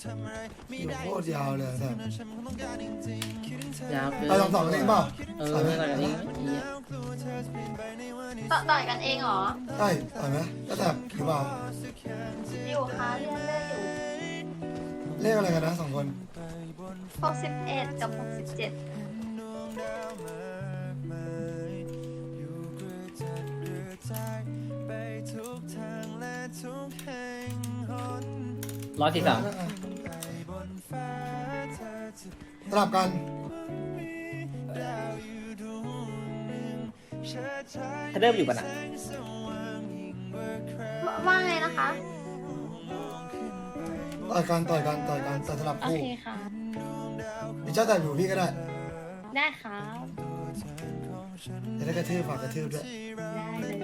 โคตรยาวเลยแต่ยาวเกินไปสองสองกันเองเปล่าเออต่อยไหมต่อยกันเองเหี้ยต่อต่อยกันเองเหรอ ใช่ต่อยไหมก็แต่หรือเปล่าอยู่ค่ะเลื่อนเลื่อนอยู่เลขอะไรกันนะสองคนหกสิบเอ็ดกับหกสิบเจ็ดร้อยสี่สาม สลับกันถ้าเริ่มอยู่กันอะว่าว่าไงนะคะ ต่อยกันต่อยกันต่อยกันแต่สลับโอคู่เคค่ะมีเจ้าแต่อยู่พี่ก็ได้ได้ครับจะได้กระทืบฝากกระทืบด้วยได้เลย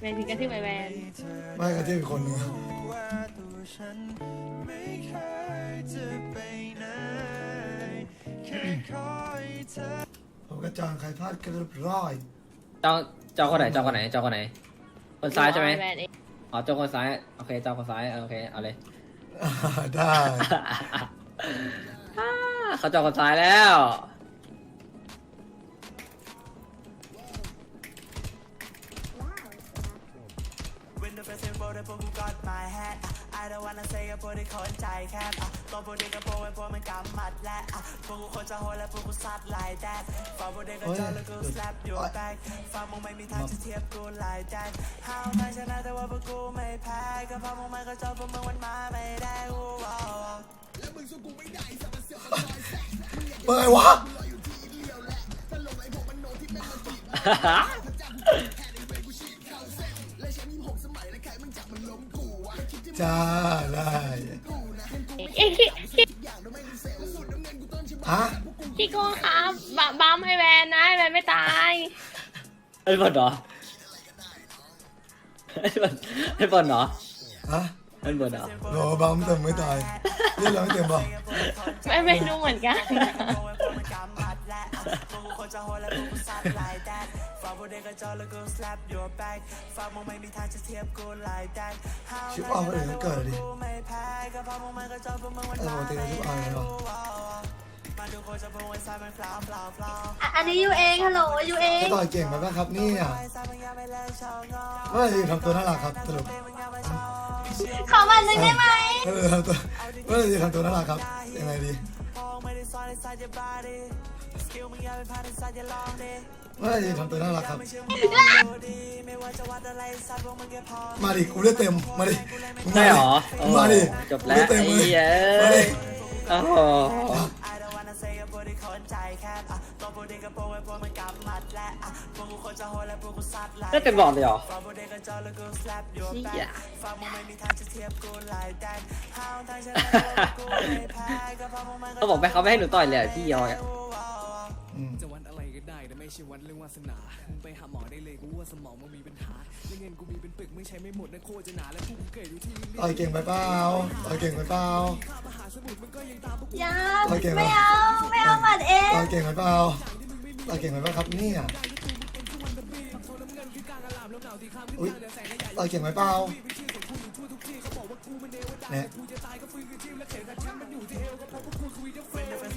แวนถึงกระทืบไปแวนไม่กระทืบอีกคนนึง ผมกระจางใครพลาดก็เรียบร้อยเจ้าเจ้าคนไหนเจ้าคนไหนเจ้าคนไหน คนซ้ายใช่ไหมแวนเองอ๋อเจ้าคนซ้ายโอเคเจ้าคนซ้ายโอเคเอาเลยอ่าได้อ่าเขาเจ้าคนซ้ายแล้ว Window face and border พวกกู got my hat อะ I don't wanna say กับพวกที่คนใจแคบอะตัวพวกเด็กกับพวกไอ้พวกมันกำหมัดและอะพวกกูคนจะโหดและพวกกูซัด like that ฝากพวกเด็กกับเจ้าแล้วกู slap your back ฝากมึงไม่มีทางจะเทียบกู like that ห้าวไม่ชนะแต่ว่าพวกกูไม่แพ้ก็เพราะมึงไม่ก็จบพวกมึงมันมาไม่ได้กูว้าวเปิดไงวะจ้าได้เอ้ย พี่พี่ฮะพี่โก้ครับบะบัมให้แวนนะให้แวนไม่ตายไอ้บอลเหรอไอ้บอลไอ้บอลเหรอฮะไอ้บอลเหรอรอบัมเต็มไม่ตายเรียกเราไม่เต็มป่ไม่ไม่รู้เหมือนกัน วกไอ้พวกมันกำหมัดและอะพวกกูคนจะโหดและพวกกูซัด like that ฝากพวกเด็กกับเจ้าแล้วกู slap your back ฝากมึงไม่มีทางจะเทียบกู like that ห้าวชิปเอาคนอื่นก็เกิดดิกูไม่แพ้ก็เพราะมึงไม่ก็จบพวกมึงมันเออปมากติชิปเอาไงวะมาดูคนจะพูดว่าซ้ายมันเปล่าเปล่าเปล่า อะอันนี้ยูเองฮัลโหลยูเอจะงต่อยเก่งไหมบ้างครับเนี่ยไอ้ซ้ายมันยังไม่เลิกชาวงอเมื่อไหร่จะทำตัวน่ารักครับสรุปมึงยังไม่ชอบขอวันหนึ่งได้ไหมเมื่อไหร่จะทำตัวเมื่อไหร่จะทำตัวน่ารักครับยังไงดีพองไม่ได้สอนไอ้ซ้ายจะบ้าดิสกิลมึงยังไม่ผ่านไอ้ซ้ายจะลองดิ เมื่อไหร่จะทำตัวน่ารักครับไม่เชื่อมึงลองดูดิไม่ว่าจะวัดอะไรสัตว์พวกมึงแค่พอมาดิกูเลือดเต็ม มาดิมึงใช่เหรอโอ้มาดิจบแล้วเลือดเต็มไอ้เลยเหี้ยมาดิโอ้โห I don't wanna say กับพวกที่คนใจแคบอะตัวพวกเด็กกับพวกไอ้พวกมันกำหมัดและอะพวกกูคนจะโหดและพวกกูซัดไหลก็เต็มหลอดเลยเหรอฝากพวกเด็กกับเจ้าแล้วกู slap your เหี้ย back ฝากมึงไม่มีทางจะเทียบกู like that ห้าวทางชนะแต่ว่ากูไม่แพ้ก็เพราะมึงไม่เขาบอกไปเขาไม่ให้หนูต่อยเลยอะพี่ยอยอะอืมจะวันอะ ไรก็ได้แต่ไม่ใช่วันเรื่องวาสนามึงไปหาหมอได้เลยกูว่าสมองมึงมีปัญหาและเงินกูมีเป็นปึกไม่ใช้ไม่หมดนะโคตรจะหนาและพวกกูเกิดอยู่ที่ต่อยเก่งไปเปล่าต่อยเก่งไปเปล่าอย่าต่อยเก่งไหมไม่เอาไม่เอาหมัดเองต่อยเก่งไปเปล่าต่อยเก่งไปเปล่าครับเนี่ยอุ้ยต่อยเก่งไปเปล่า เนี่ย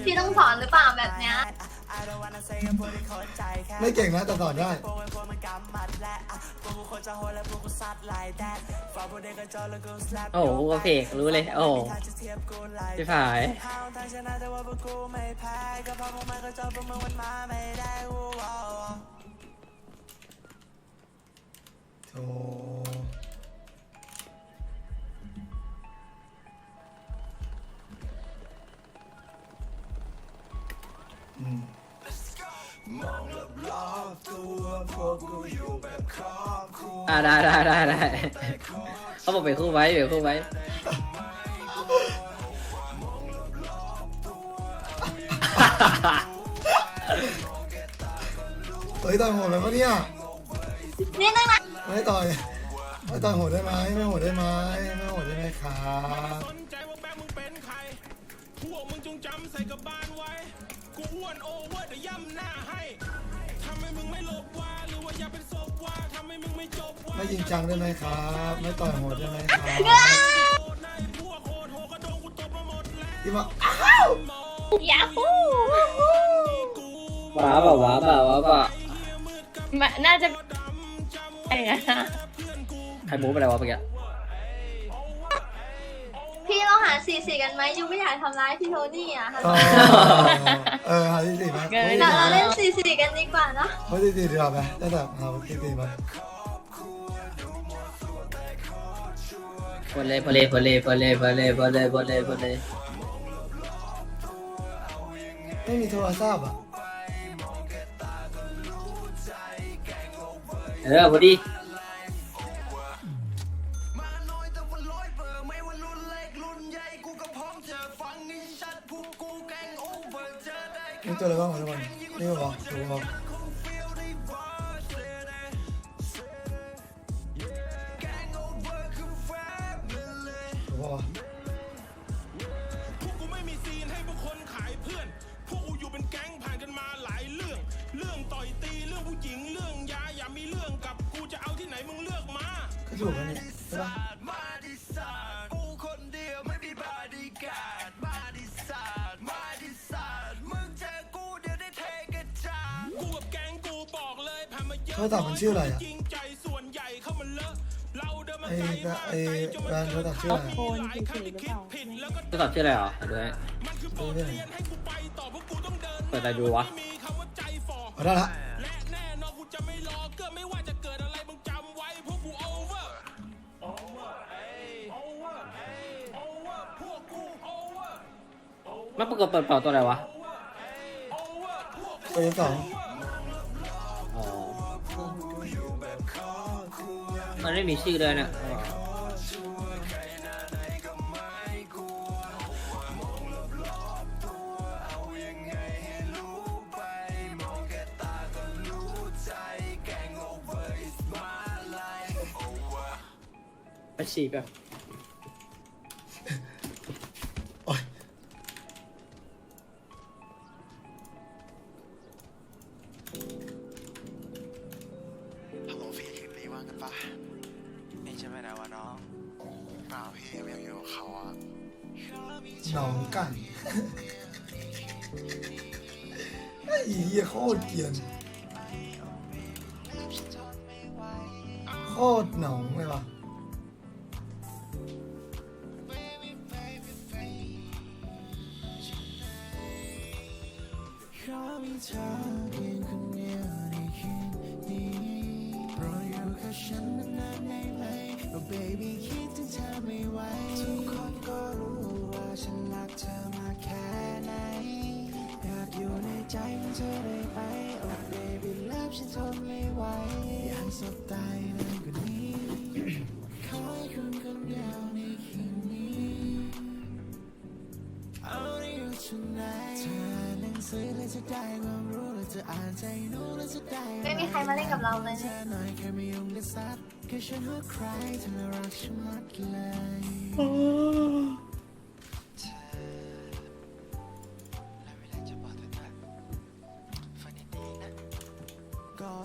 พี่ต้องสอนหรือเปล่าแบบเนี้ย I don't wanna say กับพวกที่คนใจแคบไม่เก่งนะแต่สอนได้พวกไอ้พวกมันกำหมัดและอะพวกกูคนจะโหดและพวกกูซัด like that ฝากพวกเด็กกับเจ้าแล้วกู slap โอ้โหกูก็เพกรู้เลย โอ้โหไม่มีทางจะเทียบกู like พี่ผายห้า อ่าได้ได้ได้ได้เขาบอกไปคู่ไว้ไปคู่ไว้เฮ้ยต่อยโหดไปปะเนี่ยนี่นึงนะไม่ต่อยไม่ต่อยโหดได้ไหมไม่โหดได้ไหมไม่โหดได้ไหมครับสนใจว่าแม่มึงเป็นใครพวกมึงจงจำใส่กระบาลไว้ กูอ้วนโอเวอร์เดี๋ยวย่ำหน้าให้ทำให้มึง ไม่จริงจังได้ไหมครับ ไม่ต่อยโหดได้ไหมครับที่มาอ้าวยาฮูว้าบ่าว้าบ่าว้าบ่ามะน่าจะอะไรนะใครมูฟไปแล้ววะเมื่อกี้ สี่สี่กันไหมยูไม่อยากทำร้ายพี่โทนี่อะฮัลโหลอ๋อเออหาที่สี่มาเราเราเล่นสี่สี่กันดีกว่าเนอะเขาที่สี่ดีกว่าไหมได้แบบหาที่สี่มาพอเลยพอเลยพอเลยพอเลยพอเลยพอเลยพอเลยพอเลยไม่มีโทรศัพท์อะเออพอดี นนี่บอดูบอกดูบอพวกกูไม่มีซีนให้พวกคนขายเพื่อน พวกกูอยู่เป็นแก๊งผ่านกันมาหลายเรื่อง เรื่องต่อยตี เรื่องผู้หญิง เรื่องยา อย่ามีเรื่องกับกูจะเอาที่ไหนมึงเลือกมา ก็ถูกแล้วนี่ โทาศัพท์มันชื่ออะไรอะไอ้ไอ้แบรนด์โทรศัพชื่ออะไรโอนเฉเปาโทรชื่ออะไรเหรอเดี๋ยเปิดอะดูวะเอาละมัปรากฏเปิดเป่าตัวไหนวะตัวที่สอง มันไม่มีชื่อเลยนะไปฉีกอะ ตรเย็นโคตรหนองเลยวะใจมันจะได้ baby love ฉันทนไม่ไหวอยากสบตายนานกว่านี้ขอให้คุณคนเดียวในคืนนี้เอาได้อยู่ที่ไหนเธออ่านหนังสือแล้วจะได้ความรู้แล้วจะอ่านใจรู้แล้วจะได้ไม่มีใครมาเล่นกับเราเลยเธอหน่อยแค่ไม่ยุ่งกับสัตว์แค่ฉันว่าใครเธอรักฉันมากเลยแล้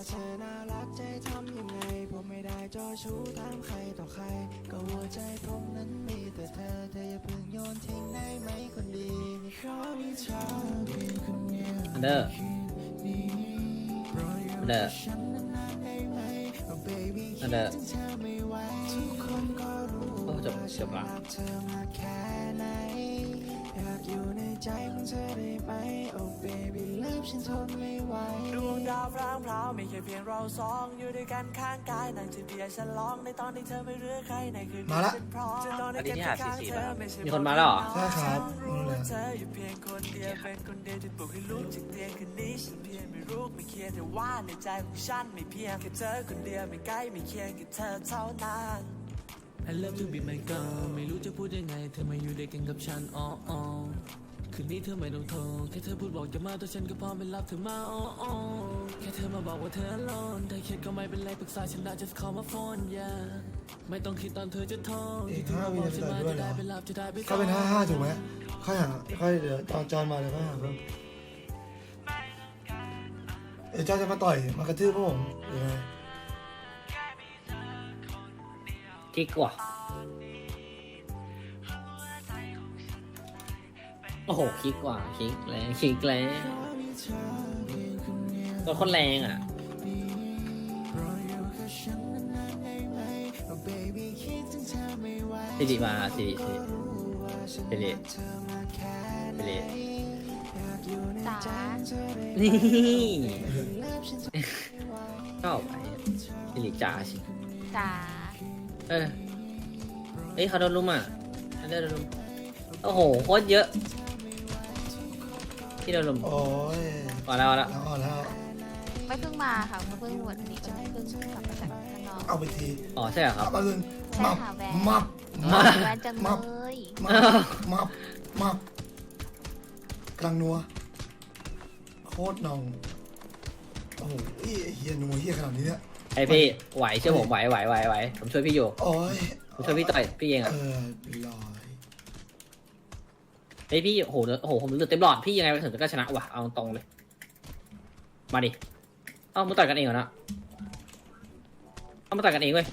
เธอน่ารักใจทำยังไง ผมไม่ได้เจอชู้ถามใครต่อใคร ก็หัวใจผมนั้นมีแต่เธอ เธออย่าเพิ่งโยนทิ้งได้ไหมคนดีขอมีเธอเพียงคนเดียวอันเดอร์นี้โปรดอยู่อันเดอร์ฉันนานๆได้ไหม Oh baby อันเดอร์คิดถึงเธอไม่ไหวทุกคนก็รู้โอ้จบว่าจฉับนละรักเธ อมากแค่ไหนอยากอยู่ในใจของเธอได้ไหม Oh baby love ฉันทนไม่ไหวดวงดาวพร่างพราวไม่แค่เพียงเราสองอยู่ด้วยกันข้างกายนั่งจิบเบียร์ฉลองในตอนที่เธอไม่เหลือใครในคืนมาละ ฉันพร้อมจะนอนในกันข้างๆเธอไม่ใช่มีคนมาแล้วเหรอ ใช่ครับรู้นี่เลว่ายเธออยู่เพียงคนเดียวเป็นคนเดียวที่ปลุกให้ลุกจากเตียงคืนนี้ฉันเพียงไม่รู้ไม่เคลียร์แต่ว่าในใจของฉันไม่เพียงแค่เธอคนเดียวไม่ใกล้ไม่เคียงแค่เธอเท่านั้น I love to be my girl ไม่รู้จะพูดยังไง เธอมาอยู่ด้วยกันกับฉันอ๋ออ๋อคืนนี้เธอไม่ต้องโทรแค่เธอพูดบอกจะมาตัวฉันก็พร้อมไปรับเธอมาอ๋ออ๋อแค่เธอมาบอกว่าเธอ alone ถ้าเครียดก็ไม่เป็นไรปรึกษาฉันได้ just call my phone yeah ไม่ต้องคิดตอนเธอจะโทรอีกที่ห้าเธอวิบอกจะฉันมาด้วยจะเหรได้อไปรับจะได้ไปเขาเป็นห้าห้าถูกไหมค่อยหาค่อยเดี๋ยวตอนจอนมาเดี๋ยวค่อยหาเพิ่มเดี๋ยวจอนจะมาต่อยมากระทืบพวกผมหรือไง ทิกว่ะโอ้โหคลิกกว่าคลิกแรงคลิกแรงตัวคนแรงอะสิริมาสิริสิริสิริสิริจ๋านี่ก็เอาไปสิริจ่าสิจ๋า เออเฮ้ยเขาโดนลุมอะเขาโดนลุมโอ้โหโคตรเยอะ ที่โดนลุมโอ้ยก่อนแล้วก่อนแล้วแล้วเอาแล้วไม่เพิ่งมาค่ะเพิ่งวันนี้ก็เพิ่งกลับมาจากข้างนอกเอาไปทีอ๋อใช่เหรอครับ เอาไปเลยใช่มับค่ะแวนมับมามับ แวนจังมับ เลยมับมับมับกลางนัว โคตรนอง โอ้โหเหี้ยเฮียนัวเฮียขนาดนี้เนี่ย ไอพี่ไหวเชื่อผมไหวไหวไหวไหวผมช่วยพี่อยู่โอ้ยผมช่วยพี่ต่อยพี่เองเออะอลอยไอยพี่โอ้โหเหลือโอ้โหผมเหลือเต็มหลอดพี่ยังไงถึงจะก็ชนะว่ะเอาตรงๆเลย มาดิเอ้ามาต่อยกันเองเหรอนะเอามาต่อยกันเองเว้ย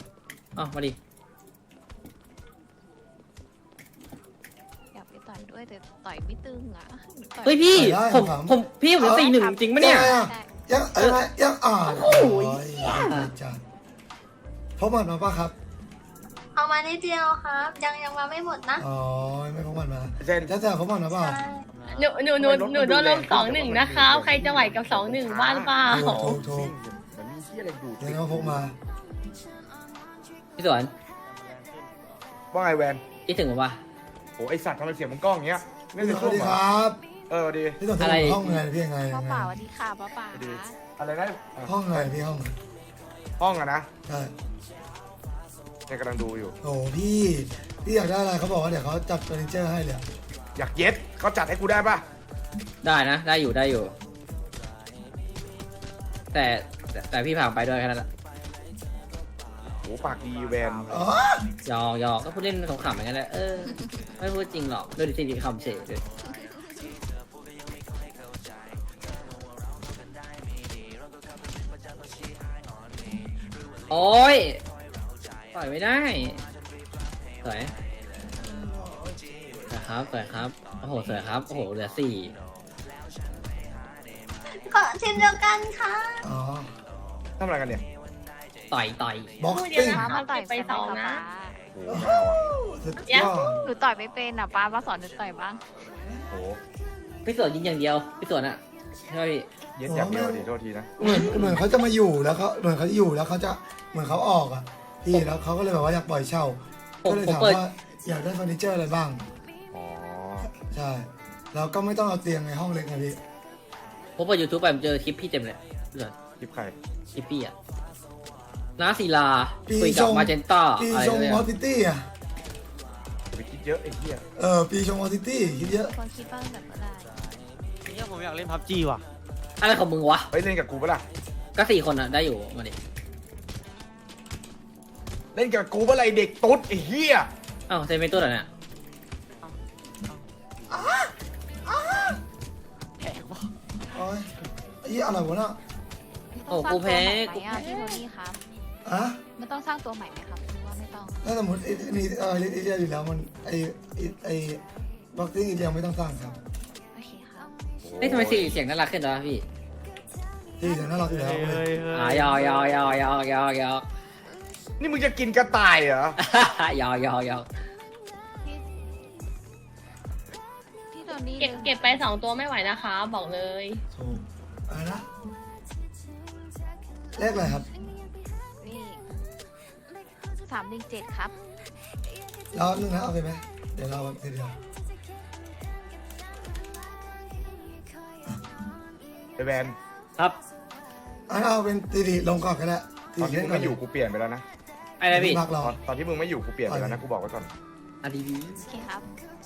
เอ้ามาดิอยากไปต่อยด้วยแต่ต่อยไม่ตึงอะต่อเฮ้ยพี่ผมผมพี่ผมสี่หนึ่งจริงปะเนี่ยงไงอะได้ ยังอะไรยังอ่านโอ้โหจัดพบมันมาปะครับ เอามานิดเดียวครับ ยังยังมาไม่หมดนะ อ๋อ ไม่พบมันมาเช่นถ้าจะพบมันมาเปล่าใช่หนูหนูหนูหนูโดนลงสองหนึ่งนะคะใครจะไหวกับสองหนึ่งบ้านเปล่าถูกถูกถูกมันมีที่อะไรดูดเดี๋ยวเราพกมา พี่สวนว่าไงแวนคิดถึงผมปะโอ้ไอสัตว์ทำไมเสียงมึงกล้องอย่างเงี้ยเล่นในสช่ววังสดีเหรคอรับ เออดี พี่ต้องอะไร ห้องไงพี่ยังไงป้ายังไงป่าสวัสดีค่ะป้าป่าดี อะไรนะเออห้องไงพี่ห้องห้องอะนะใช่เนี่ยกำลังดูอยู่ โอ้พี่พี่อยากได้อะไรเขาบอกว่าเดี๋ยวเขาจัดเฟอร์นิเจอร์ให้เลยอะอยากเย็ดเขาจัดให้กูได้ปะได้นะ ได้อยู่ได้อยู่ แต่แต่แต่พี่ผ่านไปด้วยแค่นั้นแหละโอ้ปากดีแวนอ๋อหยอกหยอกก็พูดเล่นขำๆอย่างนั้นแหละเออไม่พูดจริงหรอกด้วยสิ่งที่คำเฉยเลย โอ้ยปล่อยไม่ได้สวยสวยครับสวยครับโอ้โหสวยครับโอ้โหเหลือสี่ก็ทีมเดียวกันค่ะอ๋อทำอะไรกันเนี่ยต่อยต่อยบ็อกพูดเดียวซิ่งนะมาต่อยไปสองนะ โอ้ไม่เอาอะสุดยอดหนูต่อยไม่เป็นอะป้ามาสอนหนูต่อยบ้างโอ้พี่สวนยิงอย่างเดียวพี่สวนอะ ใช่ไหมพี่เย็ดอย่างเดียวดิโทษทีนะเหมือนเหมือนเขาจะมาอยู่แล้วเขาเหมือนเขาจะอยู่แล้วเขาจะเหมือนเขาออกอะพี่แล้วเขาก็เลยแบบว่าอยากปล่อยเช่า ผมก็เลยผมถามเปิด ว่าอยากได้เฟอร์นิเจอร์อะไรบ้าง อ๋อใช่แล้วก็ไม่ต้องเอาเตียงในห้องเล็กนะพี่ผมเปิดยูทูบไปผมเจอคลิปพี่เต็มเลยพี่สวนคลิปใครคลิปพี่อะน้าศิลาปีคุยชกับงมาเจนต้าปีอะไรชงเนี่ยมอสซิตี้อะอย่าไปคิดเยอะไอ้เหี้ยเออปีชงมอสซิตี้คิดเยอะคนคิดบ้างแบบเมื่อไหร่เนี่ย ผมอยากเล่นพับจีว่ะ อะไรของมึงวะ ไปเล่นกับกูปะล่ะ ก็สี่คนอะได้อยู่มาดิเล่นกับกูปะไรเด็กตุ๊ดไอ้เหี้ยอ้าวเซนเป็นตัวไหนเนี่ยโอ้ยไอ้เหี้ยอะไรวะน่ะโอ้กูแพ้ไม่กูต้องสร้างตัวใหม่ไหมอะพี่โทนี่ครับอะไม่ต้องสร้างตัวใหม่ไหมครับหรือว่าไม่ต้องถ้าสมมติไอ้นี่เออไอ้เดียอยู่แล้วมันไอ้ไอ้ไอ้บ็อกซิ่งอีเดียไม่ต้องสร้างครับโอเคครับ เฮ้ยทำไมสี่เสียงน่ารักขึ้นวะพี่ที่เดี๋ยวน่ารักอยู่แล้วเลยอ่ายอยอยอยอยอยอ นี่มึงจะกินกระต่ายเหรอ ยอยอยอพี่พี่โทนี่เก็บเก็บไปสองตัวไม่ไหวนะคะ บอกเลย ถูกอะไรนะเลขอะไรครับ นี่สามหนึ่งเจ็ดครับรอบนึงนะเอาไปไหมเดี๋ยวเราทีเดียว แวนครับอันเอาเป็นตีดีลงก่อนก็ได้ตีตอนที่เล่มึนงก่อนไม่อยู่กูเปลี่ยนไปแล้วนะอะไรพี่ พักเราตอนตอนที่มึงไม่อยู่กูเปลี่ยนไปแล้วนะกูบอกไว้ก่อนอะดีดีโอเคครับ